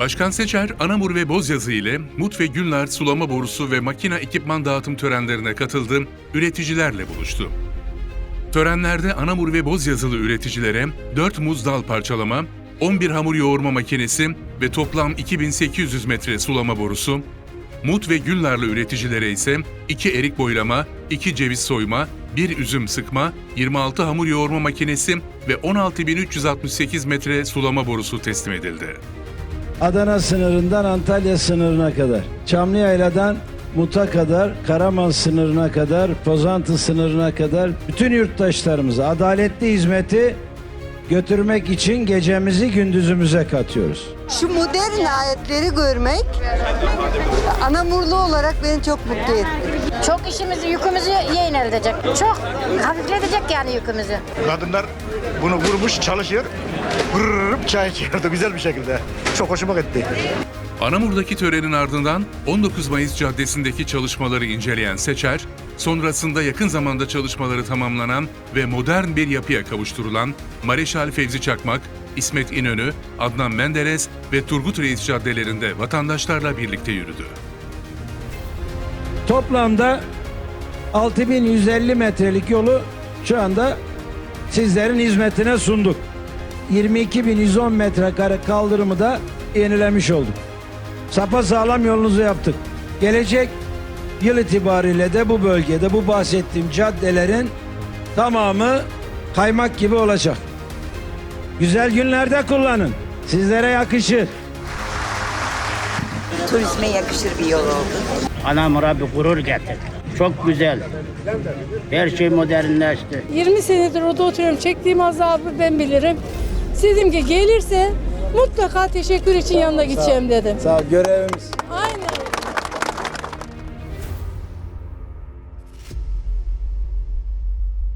Başkan Seçer, Anamur ve Bozyazı ile Mut ve Günler sulama borusu ve makina ekipman dağıtım törenlerine katıldı, üreticilerle buluştu. Törenlerde Anamur ve Bozyazılı üreticilere 4 muz dal parçalama, 11 hamur yoğurma makinesi ve toplam 2800 metre sulama borusu, Mut ve Güllarlı üreticilere ise 2 erik boylama, 2 ceviz soyma, 1 üzüm sıkma, 26 hamur yoğurma makinesi ve 16368 metre sulama borusu teslim edildi. Adana sınırından Antalya sınırına kadar, Çamlıyayla'dan Mut'a kadar, Karaman sınırına kadar, Pozantı sınırına kadar bütün yurttaşlarımıza adaletli hizmeti götürmek için gecemizi gündüzümüze katıyoruz. Şu modern aletleri görmek anamurlu olarak beni çok mutlu etti. Çok işimizi, yükümüzü yeğen edecek. Çok hafifletecek yani yükümüzü. Kadınlar bunu vurmuş çalışıyor. Vırrrıp çay içiyordu güzel bir şekilde. Çok hoşuma gitti. Anamur'daki törenin ardından 19 Mayıs Caddesi'ndeki çalışmaları inceleyen Seçer, sonrasında yakın zamanda çalışmaları tamamlanan ve modern bir yapıya kavuşturulan Mareşal Fevzi Çakmak, İsmet İnönü, Adnan Menderes ve Turgut Reis caddelerinde vatandaşlarla birlikte yürüdü. Toplamda 6150 metrelik yolu şu anda sizlerin hizmetine sunduk. 22.110 metrekare kaldırımı da yenilemiş olduk. Sapa sağlam yolunuzu yaptık. Gelecek yıl itibariyle de bu bölgede bu bahsettiğim caddelerin tamamı kaymak gibi olacak. Güzel günlerde kullanın. Sizlere yakışır. Turizme yakışır bir yol oldu. Anamur'a bir gurur getirdi. Çok güzel. Her şey modernleşti. 20 senedir orada oturuyorum. Çektiğim azabı ben bilirim. Dedim ki gelirse mutlaka teşekkür için yanına gideceğim dedim. Sağ ol, görevimiz.